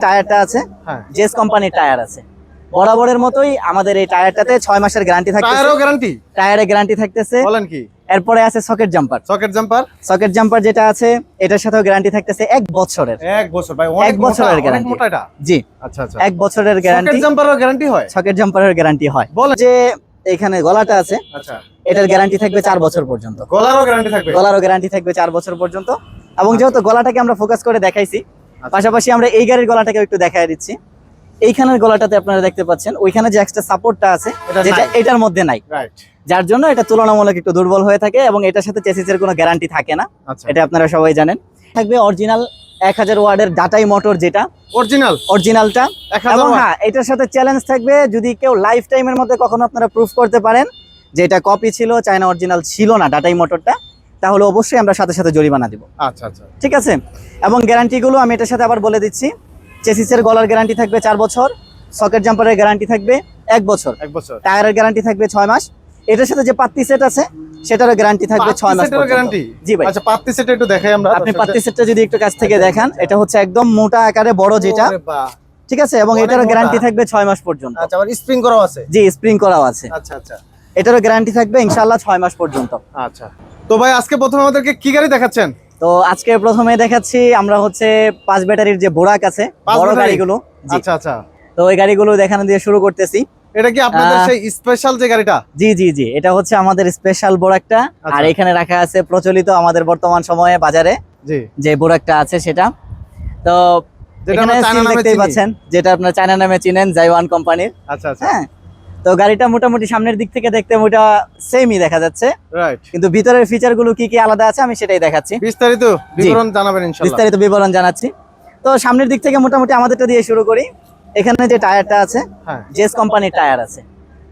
টায়ারটা আছে হ্যাঁ। জেস কোম্পানির টায়ার আছে। বরাবরের মতোই আমাদের এই টায়ারটাতে ছয় মাসের গ্যারান্টি থাকতেছে। টায়ারও গ্যারান্টি টায়ারে গ্যারান্টি থাকতেছে। বলেন কি? এরপরে আছে socket jumper socket jumper socket jumper যেটা আছে এটার সাথেও গ্যারান্টি থাকতেছে এক বছরের। এক বছর ভাই এক বছরের এটা? জি। আচ্ছা আচ্ছা। এক বছরের গ্যারান্টি সকেট জাম্পারও গ্যারান্টি হয়? সকেট জাম্পারের গ্যারান্টি হয়। বলেন। যে এখানে গলাটা আছে আচ্ছা। এটার গ্যারান্টি থাকবে চার বছর পর্যন্ত। গলারও গ্যারান্টি থাকবে? গলারও গ্যারান্টি থাকবে চার বছর পর্যন্ত। এবং যেহেতু গলাটাকে আমরা ফোকাস করে দেখাইছি পাশাপাশি আমরা এই গাড়ির গলাটাকে একটু দেখাই দিচ্ছি। এইখানের গলাটাতে আপনারা দেখতে পাচ্ছেন ওইখানে যে এক্সট্রা সাপোর্টটা আছে এটা যেটা এটার মধ্যে নাই। যার জন্য এটা তুলনামূলক একটু দুর্বল হয়ে থাকে এবং এটার সাথে চেসিসের কোনো গ্যারান্টি থাকে না। আচ্ছা। এটা আপনারা সবাই জানেন। থাকবে অরিজিনাল এক হাজার ওয়ার্ডের ডাটাই মোটর যেটা। অরিজিনাল অরিজিনালটা এবং। হ্যাঁ এটার সাথে চ্যালেঞ্জ থাকবে যদি কেউ লাইফ টাইমের মধ্যে কখনো আপনারা প্রুফ করতে পারেন যে এটা কপি ছিল চায়না অরিজিনাল ছিল না ডাটাই মোটরটা তাহলে অবশ্যই আমরা সাথে সাথে জরিমানা দিব। আচ্ছা আচ্ছা। ঠিক আছে? এবং গ্যারান্টিগুলো আমি এটার সাথে আবার বলে দিচ্ছি। চেসিসের গলার গ্যারান্টি থাকবে চার বছর সকেট জাম্পারের গ্যারান্টি থাকবে এক বছর। এক বছর। টায়ারের গ্যারান্টি থাকবে ছয় মাস। এটার সাথে যে পাত্তি সেট আছে সেটারও গ্যারান্টি থাকবে ছয় মাস গ্যারান্টি? জি ভাই। আচ্ছা পাত্তি সেট একটু দেখাই আমরা আপনি পাত্তি সেটটা যদি একটু কাছ থেকে দেখান এটা হচ্ছে একদম মোটা আকারে বড় যেটা। ঠিক আছে? এবং এটারও গ্যারান্টি থাকবে ছয় মাস পর্যন্ত। আচ্ছা আবার স্প্রিং করাও আছে। জি স্প্রিং করাও আছে। আচ্ছা আচ্ছা। এটারও গ্যারান্টি থাকবে ইনশাল্লাহ ছয় মাস পর্যন্ত। আচ্ছা। তো ভাই আজকে প্রথমে আমাদেরকে কি গাড়ি দেখাচ্ছেন? তো আজকে প্রথমে দেখাচ্ছি আমরা হচ্ছে পাঁচ ব্যাটারির যে বোরাক আছে বড় গাড়িগুলো। আচ্ছা আচ্ছা। তো ওই গাড়িগুলো দেখানো দিয়ে শুরু করতেছি। এটা কি আপনাদের সেই স্পেশাল যে গাড়িটা? জি জি জি। এটা হচ্ছে আমাদের স্পেশাল বোরাকটা। আচ্ছা। আর এখানে রাখা আছে প্রচলিত আমাদের বর্তমান সময়ে বাজারে জি। যে বোরাকটা আছে সেটা। তো এখানে দেখতেই। পাচ্ছেন যেটা আপনার চায়না নামে চিনেন জাইওয়ান কোম্পানির আচ্ছা আচ্ছা। হ্যাঁ। তো গাড়িটা মোটামুটি সামনের দিক থেকে দেখতে মোটা সেমই দেখা যাচ্ছে। রাইট কিন্তু ভিতরের ফিচারগুলো কি কি আলাদা আছে আমি সেটাই দেখাচ্ছি। বিস্তারিত বিবরণ জানাবেন ইনশাআল্লাহ। বিস্তারিত বিবরণ জানাচ্ছি। তো সামনের দিক থেকে মোটামুটি আমাদেরটা দিয়ে শুরু করি। এখানে যে টায়ারটা আছে হ্যাঁ। জেস কোম্পানির টায়ার আছে।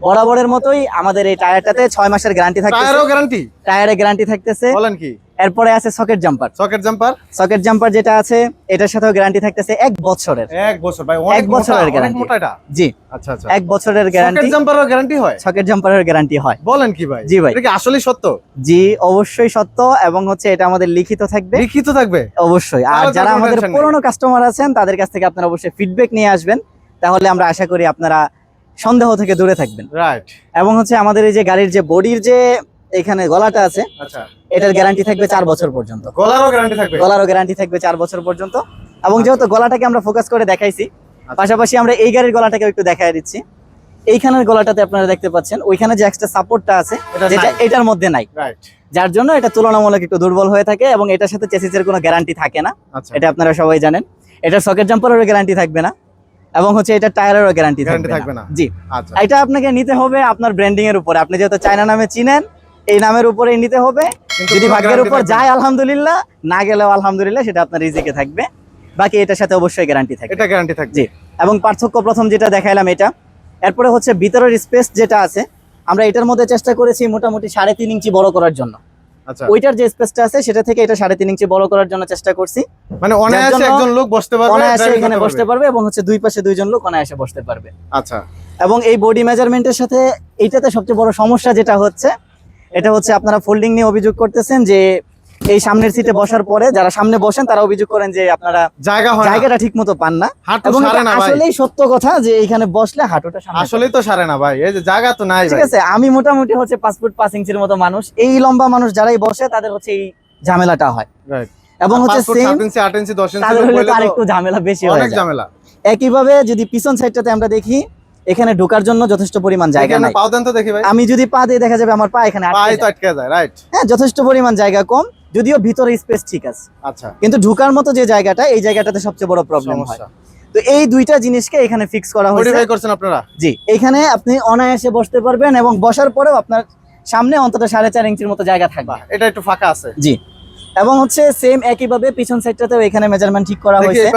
বরাবরের মতোই আমাদের এই টায়ারটাতে ছয় মাসের গ্যারান্টি থাকতেছে। টায়ারও গ্যারান্টি টায়ারে গ্যারান্টি থাকতেছে। বলেন কি? এরপরে আছে socket jumper. Socket jumper? Socket jumper যেটা আছে এটার সাথেও গ্যারান্টি থাকতেছে এক বছরের। এক বছর ভাই এক বছরের এটা? জি। আচ্ছা আচ্ছা। এক বছরের গ্যারান্টি সকেট গ্যারান্টি জাম্পারও গ্যারান্টি হয়? সকেট জাম্পারের গ্যারান্টি হয়। বলেন কি ভাই? জি ভাই। এটা কি আসলেই সত্য? জি অবশ্যই সত্য এবং হচ্ছে এটা আমাদের লিখিত থাকবে। লিখিত থাকবে? অবশ্যই। আর যারা আমাদের পুরনো কাস্টমার আছেন তাদের কাছ থেকে আপনারা অবশ্যই ফিডব্যাক নিয়ে আসবেন। তাহলে আমরা আশা করি আপনারা সন্দেহ থেকে দূরে থাকবেন। রাইট এবং হচ্ছে আমাদের এই যে গাড়ির যে বডির যে এখানে গলাটা আছে আচ্ছা। এটার গ্যারান্টি থাকবে চার বছর পর্যন্ত। গলারও গ্যারান্টি থাকবে। গলারও গ্যারান্টি থাকবে চার বছর পর্যন্ত। এবং যেহেতু গলাটাকে আমরা ফোকাস করে দেখাইছি পাশাপাশি আমরা এই গাড়ির গলাটাকে একটু দেখাই দিচ্ছি। এইখানের গলাটাতে আপনারা দেখতে পাচ্ছেন ওইখানে যে এক্সট্রা সাপোর্টটা আছে এটা যেটা এটার মধ্যে নাই। যার জন্য এটা তুলনামূলক একটু দুর্বল হয়ে থাকে এবং এটার সাথে চেসিসের কোনো গ্যারান্টি থাকে না। আচ্ছা। এটা আপনারা সবাই জানেন। এটার সকেট জাম্পারেরও গ্যারান্টি থাকবে না এবং হচ্ছে এটা টায়ারেরও গ্যারান্টি থাকবে না। জি। আচ্ছা। এটা আপনাকে নিতে হবে আপনার ব্র্যান্ডিং এর উপরে। আপনি যেহেতু চায়না নামে চিনেন এই নামের উপরেই নিতে হবে। যদি ভাগ্যের উপর যায় আলহামদুলিল্লাহ না গেলেও আলহামদুলিল্লাহ সেটা আপনার রিজিকে থাকবে। বাকি এটার সাথে অবশ্যই গ্যারান্টি না। থাকবে। এটা গ্যারান্টি থাকবে। জি এবং পার্থক্য প্রথম যেটা দেখাইলাম এটা এরপরে হচ্ছে ভিতরের স্পেস যেটা আছে আমরা এটার মধ্যে চেষ্টা করেছি মোটামুটি সাড়ে তিন ইঞ্চি বড় করার জন্য। আচ্ছা। ওইটার যে স্পেসটা আছে সেটা থেকে এটা সাড়ে তিন ইঞ্চি বড় করার জন্য চেষ্টা করছি। মানে অনায়াসে একজন লোক বসতে পারবে অনায়াসে এখানে বসতে পারবে। এবং হচ্ছে দুই পাশে দুইজন লোক অনায়াসে বসতে পারবে। আচ্ছা। এবং এই বডি মেজারমেন্টের সাথে এইটাতে সবচেয়ে বড় সমস্যা যেটা হচ্ছে এটা হচ্ছে আপনারা ফোল্ডিং নিয়ে অভিযোগ করতেছেন যে এই সামনের সিটে বসার পরে যারা সামনে বসেন তারা অভিযোগ করেন যে আপনারা জায়গা হয় জায়গাটা ঠিক মতো পান না। আসলেই সত্য কথা যে এখানে বসলে হাঁটুটা আসলেই তো সারে না ভাই। এই যে জায়গা তো নাই ঠিক আছে আমি মোটামুটি হচ্ছে ফুট পাঁচ ইঞ্চির মতো মানুষ। এই লম্বা মানুষ যারাই বসে তাদের হচ্ছে এই ঝামেলাটা হয়। এবং হচ্ছে সেম সাত ইঞ্চি আট ইঞ্চি ঝামেলা বেশি হয় অনেক ঝামেলা। একইভাবে যদি পিছন সাইডটাতে আমরা দেখি এখানে ঢোকার জন্য যথেষ্ট পরিমাণ জায়গা নাই। দেন তো দেখি ভাই। আমি যদি পা দিয়ে দেখা যাবে আমার পা এখানে আটকে যায়। আটকে যায় রাইট হ্যাঁ যথেষ্ট পরিমাণ জায়গা কম যদিও ভিতরে স্পেস ঠিক আছে। আচ্ছা। কিন্তু ঢোকার মতো যে জায়গাটা এই জায়গাটাতে সবচেয়ে বড় প্রবলেম হয়। তো এই দুইটা জিনিসকে এখানে ফিক্স করা হয়েছে। মডিফাই করছেন আপনারা? জি এখানে আপনি অনায়াসে বসতে পারবেন এবং বসার পরেও আপনার সামনে অন্তত সাড়ে চার ইঞ্চির মতো জায়গা থাকবে। এটা একটু ফাঁকা আছে। জি। এবং হচ্ছে সেম একইভাবে পিছন সাইডটাতেও এখানে মেজারমেন্ট ঠিক করা হয়েছে।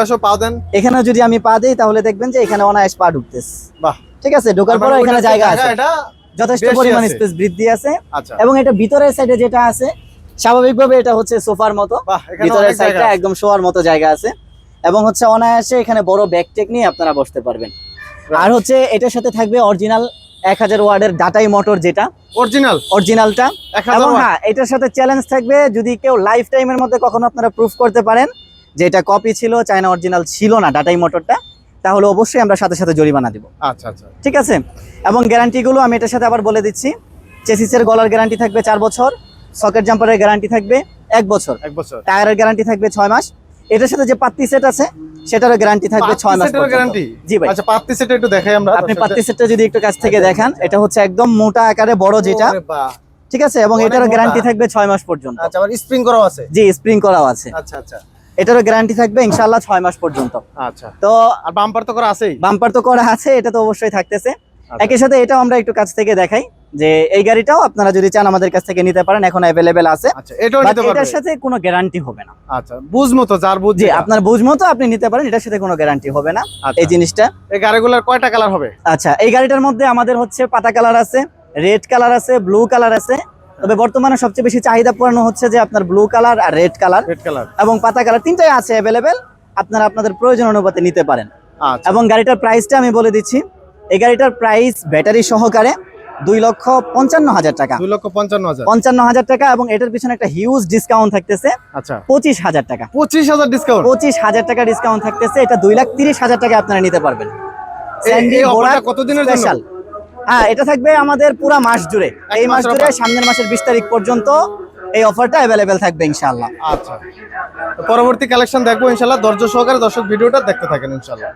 এখানে যদি আমি পা দিই তাহলে দেখবেন যে এখানে অনায়াস পা ঢুকতেছে। বাহ। ঠিক আছে ঢোকার পরে এখানে জায়গা আছে। এটা যথেষ্ট পরিমাণ স্পেস বৃদ্ধি আছে। আচ্ছা। এবং এটা ভিতরের সাইডে যেটা আছে স্বাভাবিকভাবে এটা হচ্ছে সোফার মতো। ভিতরের সাইডটা একদম শোয়ার মতো জায়গা আছে। এবং হচ্ছে অনায়াসে এখানে বড় ব্যাগ টেক নিয়ে আপনারা বসতে পারবেন। আর হচ্ছে এটার সাথে থাকবে অরিজিনাল এক হাজার ওয়ার্ডের ডাটাই মোটর যেটা অরিজিনাল অরিজিনালটা এবং। হ্যাঁ এটার সাথে চ্যালেঞ্জ থাকবে যদি কেউ লাইফ টাইমের মধ্যে কখনো আপনারা প্রুফ করতে পারেন যে এটা কপি ছিল চায়না অরিজিনাল ছিল না ডাটাই মোটরটা তাহলে অবশ্যই আমরা সাথে সাথে জরিমানা দিব। আচ্ছা আচ্ছা। ঠিক আছে? এবং গ্যারান্টিগুলো আমি এটার সাথে আবার বলে দিচ্ছি। চেসিসের গলার গ্যারান্টি থাকবে চার বছর সকেট জাম্পারের গ্যারান্টি থাকবে এক বছর। এক বছর। টায়ারের গ্যারান্টি থাকবে ছয় মাস এটার সাথে যে পাত্তি সেট আছে সেটারও গ্যারান্টি থাকবে ছয় মাস গ্যারান্টি জি ভাই। আচ্ছা পাত্তি সেটা একটু দেখাই আমরা আপনি পাত্তি সেটটা যদি একটু কাছ থেকে দেখান এটা হচ্ছে একদম মোটা আকারে বড় যেটা। ঠিক আছে? এবং এটারও গ্যারান্টি থাকবে ছয় মাস পর্যন্ত। আচ্ছা আবার স্প্রিং করাও আছে? জি স্প্রিং করাও আছে। আচ্ছা আচ্ছা। এটারও গ্যারান্টি থাকবে ইনশাল্লাহ ছয় মাস পর্যন্ত। আচ্ছা। তো আর বাম্পার তো করা আছেই? বাম্পার তো করা আছে এটা তো অবশ্যই থাকতেছে। আচ্ছা। একই সাথে এটাও আমরা একটু কাছ থেকে দেখাই। যে এই গাড়িটাও আপনারা যদি চান আমাদের কাছ থেকে নিতে পারেন এখন অ্যাভেলেবেল আছে। আচ্ছা এটার সাথে কোনো গ্যারান্টি হবে না। আচ্ছা বুঝমো তো যার বুঝ জি আপনার বুঝমো তো আপনি নিতে পারেন এটার সাথে কোনো গ্যারান্টি হবে না আচ্ছা। এই জিনিসটা। এই গাড়িগুলোর কয়টা কালার হবে? আচ্ছা এই গাড়িটার মধ্যে আমাদের হচ্ছে পাতা কালার আছে রেড কালার আছে ব্লু কালার আছে। তবে বর্তমানে সবচেয়ে বেশি চাহিদা পূর্ণ হচ্ছে যে আপনার ব্লু কালার আর রেড কালার রেড কালার এবং পাতা কালার তিনটাই আছে অ্যাভেলেবেল আপনারা আপনাদের প্রয়োজন অনুপাতে নিতে পারেন। আচ্ছা। এবং গাড়িটার প্রাইসটা আমি বলে দিচ্ছি এই গাড়িটার প্রাইস ব্যাটারি সহকারে দুই লক্ষ পঞ্চান্ন হাজার টাকা। দুই লক্ষ পঞ্চান্ন হাজার। পঞ্চান্ন হাজার টাকা এবং এটার পিছনে একটা হিউজ ডিসকাউন্ট থাকতেছে। আচ্ছা। পঁচিশ হাজার টাকা। পঁচিশ হাজার ডিসকাউন্ট পঁচিশ হাজার টাকা ডিসকাউন্ট থাকতেছে। এটা দুই লাখ তিরিশ হাজার টাকা আপনারা নিতে পারবেন। কতদিনের Special। হ্যাঁ এটা থাকবে আমাদের পুরো মাস জুড়ে। এই মাস জুড়ে সামনের মাসের বিশ তারিখ পর্যন্ত এই অফারটা অ্যাভেলেবেল থাকবে ইনশাআল্লাহ। আচ্ছা। পরবর্তী কালেকশন দেখব ইনশাল্লাহ ধৈর্য সহকারে দর্শক ভিডিওটা দেখতে থাকেন ইনশাল্লাহ